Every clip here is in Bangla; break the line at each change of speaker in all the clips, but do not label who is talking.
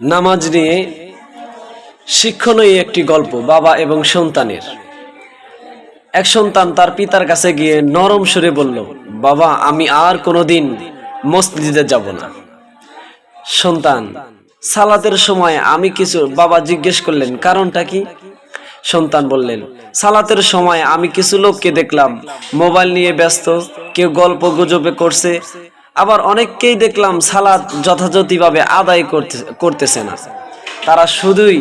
নামাজ নিয়ে শিক্ষণীয় একটি গল্প বাবা এবং সন্তানের। এক সন্তান তার পিতার কাছে গিয়ে নরম সুরে বলল, বাবা, আমি আর কোনোদিন মসজিদে যাব না। সন্তান, সালাতের সময় আমি কিছু বাবা জিজ্ঞেস করলেন, কারণটা কি? সন্তান বললেন, সালাতের সময় আমি কিছু লোককে দেখলাম, মোবাইল নিয়ে ব্যস্ত, কেউ গল্প গুজবে করছে আবার অনেককেই দেখলাম সালাদ যথাযথভাবে আদায় করতে করতেছে না। তারা শুধুই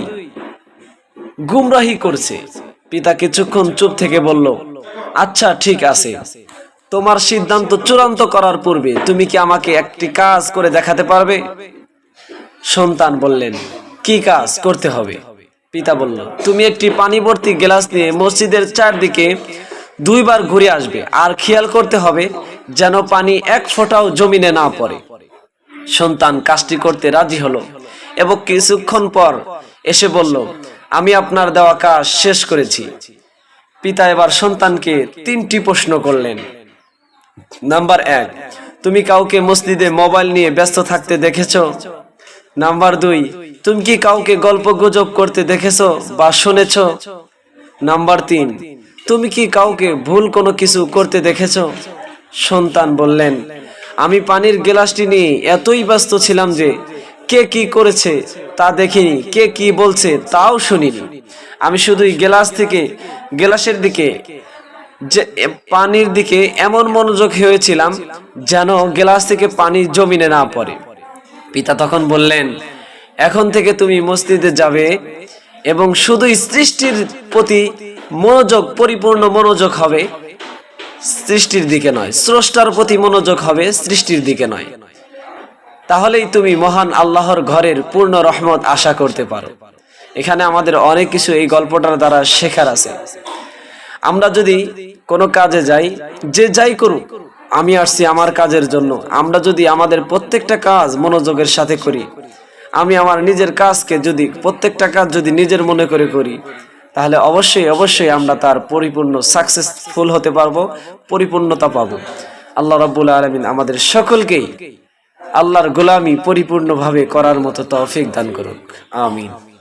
গুমরাহি করছে। পিতা কিছুক্ষণ চুপ থেকে বলল আচ্ছা ঠিক আছে। তোমার সিদ্ধান্ত চূড়ান্ত করার পূর্বে তুমি কি আমাকে একটি কাজ করে দেখাতে পারবে? সন্তান বললেন, কি কাজ করতে হবে? পিতা বলল, তুমি একটি পানি ভর্তি গ্লাস নিয়ে মসজিদের চারদিকে দুইবার ঘুরে আসবে। আর খেয়াল করতে হবে যেন পানি এক ফোঁটাও জমিনে না পড়ে। সন্তান কাজটি করতে রাজি হলো এবং কিছুক্ষণ পর এসে বলল, আমি আপনার দেওয়া কাজ শেষ করেছি। পিতা এবার সন্তানকে তিনটি প্রশ্ন করলেন। নাম্বার এক, তুমি কাউকে মসজিদে মোবাইল নিয়ে ব্যস্ত থাকতে দেখেছ? নাম্বার দুই, তুমি কি কাউকে গল্প গুজব করতে দেখেছ বা শুনেছো? নাম্বার তিন, তুমি কি কাউকে ভুল কোনো কিছু করতে দেখেছ? সন্তান বললেন, আমি পানির গ্লাসটি নিয়ে এতই ব্যস্ত ছিলাম যে কে কি করেছে তা দেখিনি, কে কি বলছে তাও শুনিনি। আমি শুধুই গ্লাস থেকে, গ্লাসের দিকে, যে পানির দিকে এমন মনোযোগ হয়েছিলাম যেন গ্লাস থেকে পানি জমিনে না পড়ে। পিতা তখন বললেন, এখন থেকে তুমি মসজিদে যাবে এবং শুধুই সৃষ্টির প্রতি মনোযোগ, পরিপূর্ণ মনোযোগ হবে। সৃষ্টির দিকে নয়। স্রষ্টার প্রতি মনোযোগ হবে সৃষ্টির দিকে নয়। তাহলেই তুমি মহান আল্লাহর ঘরের পূর্ণ রহমত আশা করতে পারো। এখানে আমাদের অনেক কিছু এই গল্পটার দ্বারা শেখার আছে। আমরা যদি কোনো কাজে যাই, যে যাই করুক, আমি আসছি আমার কাজের জন্য। আমরা যদি আমাদের প্রত্যেকটা কাজ মনোযোগের সাথে করি, আমি আমার নিজের কাজকে যদি, প্রত্যেকটা কাজ যদি নিজের মনে করে করি তাহলে অবশ্যই অবশ্যই আমরা তার পরিপূর্ণ সাকসেসফুল হতে পারব, পরিপূর্ণতা পাব। আল্লাহ রাব্বুল আলমিন আমাদের সকলকেই আল্লাহর গোলামি পরিপূর্ণভাবে করার মতো তৌফিক দান করুক। আমিন।